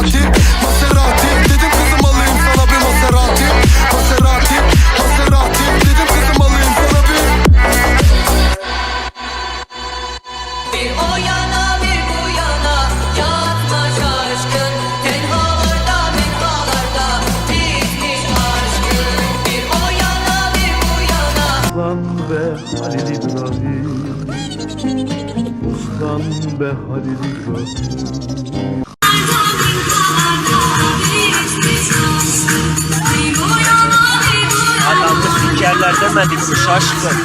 Maserati Maserati. Dedim kızım alayım sana bir Maserati. Maserati Maserati. Dedim kızım alayım sana bir. Bir o yana bir bu yana. Yatma şaşkın Tenhalarda mehvalarda Bitmiş aşkın. Bir o yana bir bu yana. Lan be Halil İbrahim. Uslan be Halil İbrahim. Demedik mi şaşkın?